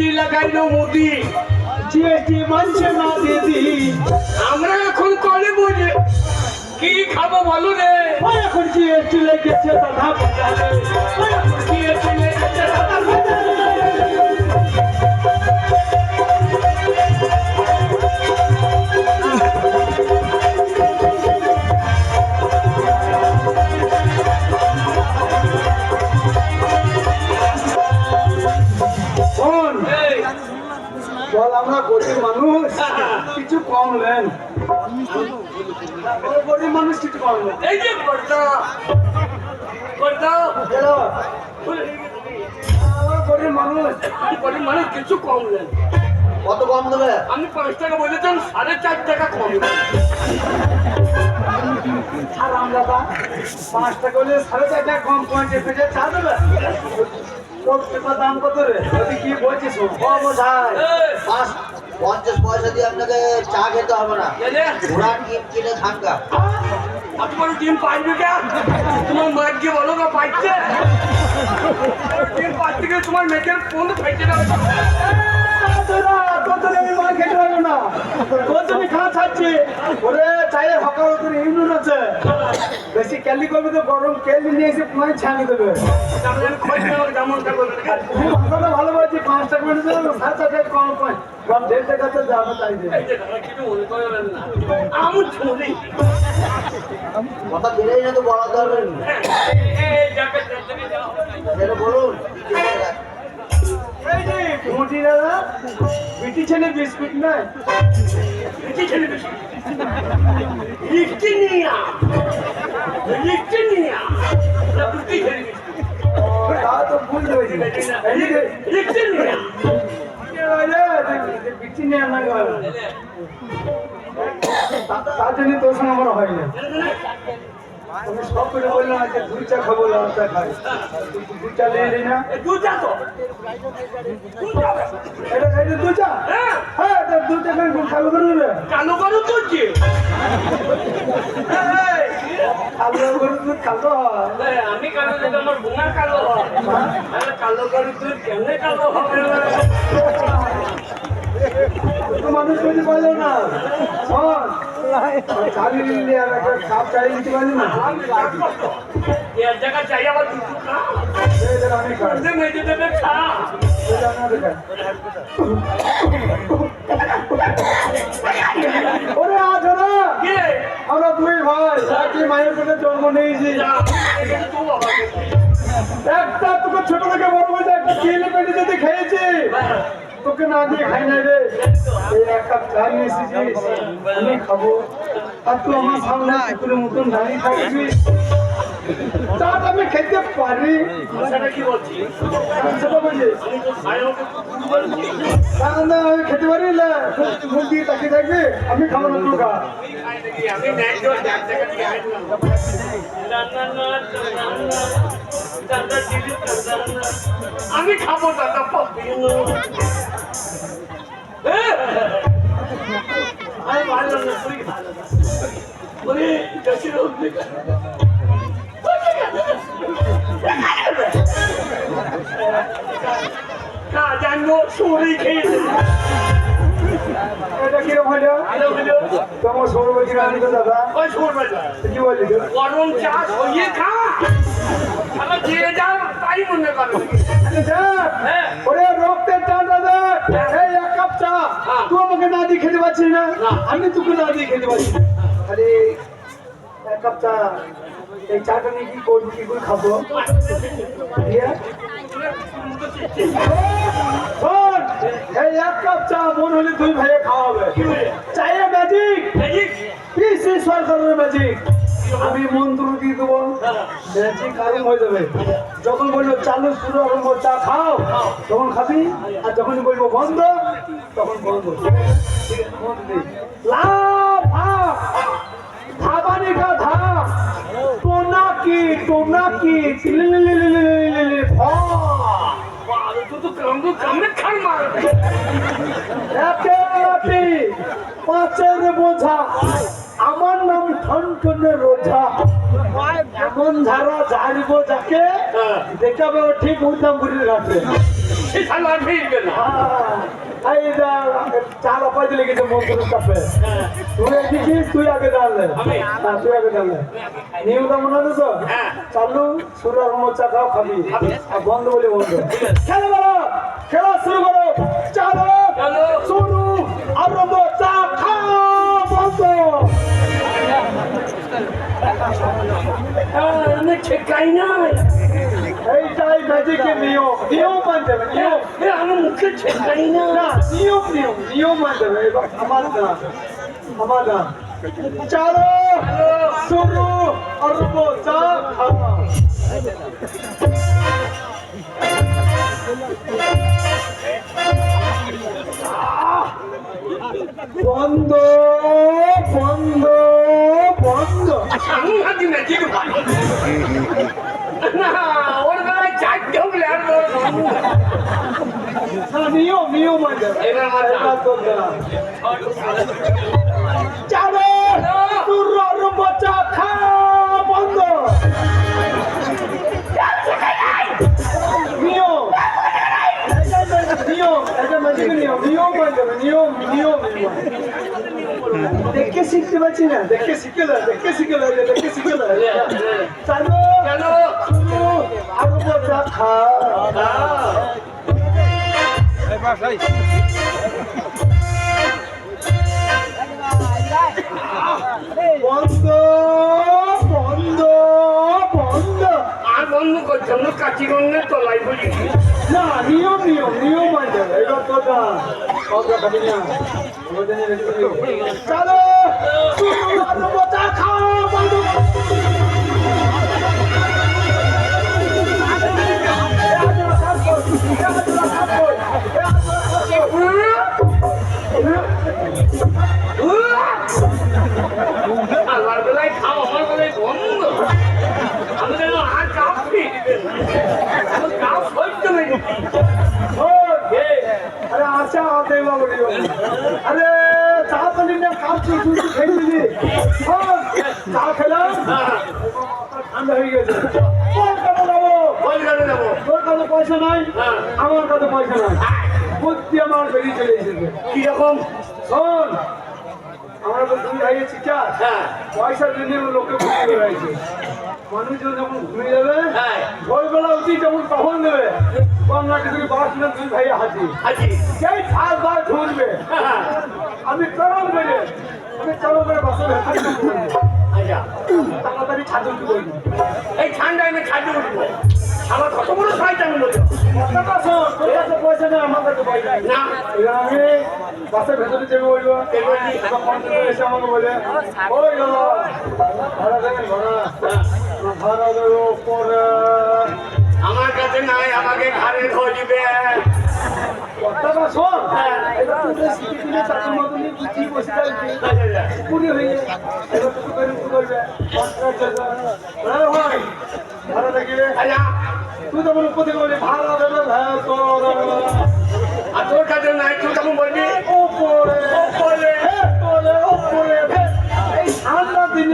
GST লাগাইলো Modi. GST মানছে না দিদি আমরা এখন কলে বুঝে কি খাব বলো রে? এখন জিএসটি লেগেছে দাদা বাজারে। এখন জিএসটি লেগেছে দাদা বাজারে। কিছু কম নেন। গরিব মানুষ কিছু কম নেন। এই যে করতা করতা গরিব মানুষ। গরিব মানুষ কিছু কম নেন। কত কম দেবে? আমি পাঁচ টাকা বলেছেন সাড়ে চার টাকা কম। আর আমরা পাঁচ টাকা হলে সাড়ে চার টাকা কম পয়েন্টে পেটে চা দেবে। দাম কত রে? কি বলছিস? ও পাঁচ পঞ্চাশ পয়সা দিয়ে আপনাকে চা খেতে হবে না। ঘোড়ার ডিম কিনে খান গা বড় ডিম পাইবে কে? তোমার মাকে বলো না পাইছে? ডিম পাইতে গেলে তোমার মেয়েকে ফোন পাইছে না তোরা কত আমি মার খেতে পারব না তোর তুমি খাওয়া ছাড়ছি? ওরে চাইলে হকার ওদের বেশি ক্যালি করবে তো গরম ক্যালি নিয়ে এসে তোমায় ছানি দেবে। ভাষাটা ভালো বলছি পাঁচ টাকা করে দেবে সাড়ে চার টাকা কম পয়েন্ট কম দেড় টাকা যাবে তাই দেবে। এই যে দাদা কিছু করবেন না। আমি ছুরি কথা বেড়েই না তো বলা দরকার নেই এই যাকে যাকে যাও সেটা বলুন। মোটি দাদা বিটি ছেলে বিস্কুট নাই ছেলে লিখতে নিয়া। লিখতে নিয়া। ছেলে বেশি তা তো ভুল হয়েছে এইদিকে লিখতে নিয়া বিটি নিয়ে আনা গেল তার জন্য তোর সঙ্গে আমার হয় না আমি সব করে বললাম যে দুই চা খাব লাল খাই। দুই চা নিয়ে এলি না? দু যা তো। এটা দুই চা? হ্যাঁ এটা দুই চা খাই খালো করে দেবে। কালো কালো তুলছে খালো করে আমি কালো দেখে আমার বোনা কালো হয়। কালো কালো তুই কেমনে কালো হবে? ওরে আমরা দুই ভাই মায়ের পেটে জন্ম নিয়েছি একটা তোকে ছোট থেকে বড় একটা যদি খেয়েছি। তোকে না দিয়ে খাই নাই রে। এই এক কাপ চা নিয়ে এসেছিস আমি খাব। আর তুই আমার সামনে কুকুরের মতন দাঁড়িয়ে থাকবি। চাটা আমি খেতে পারি। কি সেটা কারণ না আমি খেতে পারি না মুখ দিয়ে তাকিয়ে থাকবি আমি খাব না আমি নাকি আমি খাব দাদা পাবি। আমি ভালো না তুই ভালো না ওরে দেশের উঠবে না জানব সরি খেয়েছে। এটা কিরম হলো? তোমার সৌরভী রানী দাদা? ওই শোর কি বললি? গরম চা হইয়ে খা। যে যা তাই মনে করো হ্যাঁ। ওরে রক্তের টানটা দেখ এই এক কাপ চা। হ্যাঁ। তুই আমাকে না দিয়ে খেতে পারছিস না। আমি তোকে না দিয়ে খেতে পারছি আরে এক কাপ চা। এই চাটা নিয়ে কি করবি কি করে খাব? এই এক কাপ চা মন হলে দুই ভাইয়ে খাওয়া হবে। চাইয়ে ম্যাজিক পিস সরকারের ম্যাজিক আমি মন্ত্র দিয়ে দেবো। ম্যাজিক আরম্ভ হয়ে যাবে। যখন বলব চালু শুরু আরম্ভ চা খাও। তখন খাবি আর যখন বলব বন্ধ তখন বন্ধ। ধাবানি কা পাঁচের বোঝা আমার নাম ঠনঠনে রোজা এমন ধারা ঝাড়ব যাকে হ্যাঁ। দেখাবে ঠিক উদ্দাম বুড়ির ঘাটে সে শালা ফিরবে না এই দেখ, চার অপায় দিলে গেছে মন্ত্রের হ্যাঁ। তুই দেখিস তুই আগে জানলে? হ্যাঁ তুই আগে জানলে। নিয়মটা মনে আছে তো? হ্যাঁ। চালু সুরার মোচা খাও খাবি। খাবি। আর বন্ধ বলে বন্ধ। খেলা বলো খেলা শুরু করো। চালো। শুরু আরম্ভ। আমি ঠেকাই নাই এইটাই ম্যাজিকের নিয়ম নিয়ম মানতে হবে নিয়ম এ, আমি মুখে ঠেকাই না না নিয়ম নিয়ম নিয়ম মানতে হবে এবার আমার গান আমার গান চালো শুরু আরম্ভ চা খাওয়া বন্ধ। বন্ধ আমি ভাবছি না ঠিক ভাই না ওর বেলায় চারটে হলে আর বলব না। না, নিয়ম নিয়ম মানতে দেখে শিখতে পারছি না। দেখে শিখে না দেখে শিখে না দেখে শিখে না চালো। চালো। শুরু আরম্ভ চা খাওয়া বন্ধ বন্ধ। বন্ধ করছ না কাচি গঙ্গের তলায় বলি না নিয়ম নিয়ম নিয়ম মানতে খাও अरे आशा आते हुआ बड़ी हो अरे चाह पनीर ने काम से दूध खेल ली हाँ चाह खेला ঠান্ডা হয়ে গেছে কোন কথা যাবো কলকাতা যাবো তোর কাছে পয়সা নাই হ্যাঁ। আমার কাছে পয়সা নাই বুদ্ধি আমার বেরিয়ে চলে এসেছে কিরকম শোন আমরা তো দুই ভাইয়ের চিটার হ্যাঁ পয়সার জন্য লোকে ঘুমিয়ে বেড়াইছে মানুষজন যখন ঘুমিয়ে যাবে হ্যাঁ। ভোরবেলা উঠি যখন তখন দেবে কন্যাকে তুমি বাস না দুই ভাইয়া হাসি সেই ফাল বার হ্যাঁ আমি চরম করে আমি চরম করে বাসে ভেতরে ঢুকবো। আচ্ছা। তাড়াতাড়ি ছাদে উঠে পড়বি এই ঠান্ডায় আমি খাদ্য উঠবো। আমার কত বড় শয়তান কাছে পয়সা নেই আমার কাছে পয়সা না। আমি বাসের ভেতরে চেপে বলব। এসে আমাকে বলে ওই দাদা ভাড়া দেবেন ভাড়া। আমার কাছে নাই আমাকে ঘরে ধরিবে কথাটা শোন এবার তুই শিখে দিলে চাকরির বুঝি বসে থাকবি পুরি হয়ে এবার তুই করে করবে উপর দেবে তোর আর তোর কাছে নাই তুই তখন বলবি ওপরে ওপরে।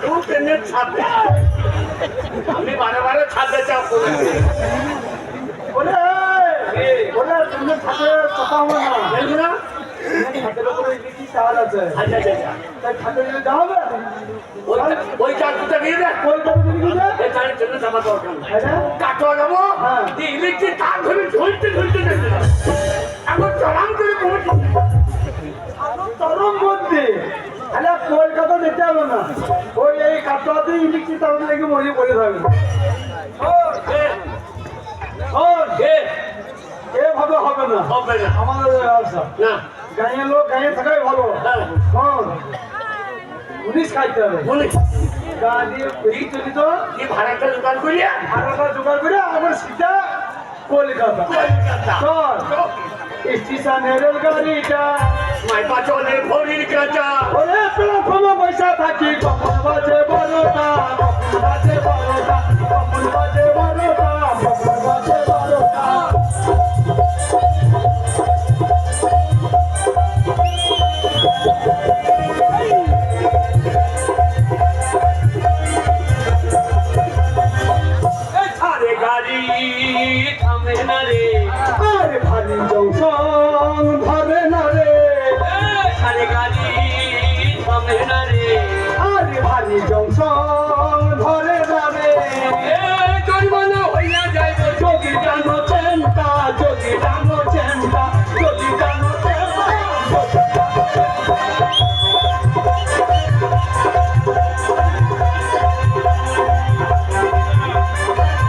তুই ট্রেনের ছাদে আমি বারে বারে ছাদে চাপ করেছি বলে বলে তুমি থাকে কথা হবে না। দেখলি না? ছাদের উপরে কি চাল আছে? আচ্ছা আচ্ছা আচ্ছা। তাই ছাদে দিলে যা হবে ওই ওই চাকুটা দিয়ে দেখ ওই এই জন্য যাওয়া দরকার নাই যাব হ্যাঁ। ইলেকট্রিক তার ধরে ঝুলতে ঝুলতে দেখলাম এখন চড়াম করে পৌঁছে যাবে না। ওই এই কাটোয়াতে ইলেকট্রিক তাহলে লেগে মরে পড়ে থাকবে। এভাবে হবে না। হবে না। আমাদের ব্যবসা না। গাঁয়ে লোক গাঁয়ে থাকাই ভালো। হ্যাঁ। পুলিশ খাইতে হবে। পুলিশ। গাড়ি এই চলি তো এই ভাড়াটা জোগাড় করিয়া? ভাড়াটা জোগাড় করিয়া আমার কলকাতা। রেলগাড়িটা মাইপা চলে ভরির কাঁচা ওরে প্রথম পয়সা থাকি কখন বাজে বড়টা কখন বাজে বড়টা কখন বাজে বড়টা আরে ভারী জংশন।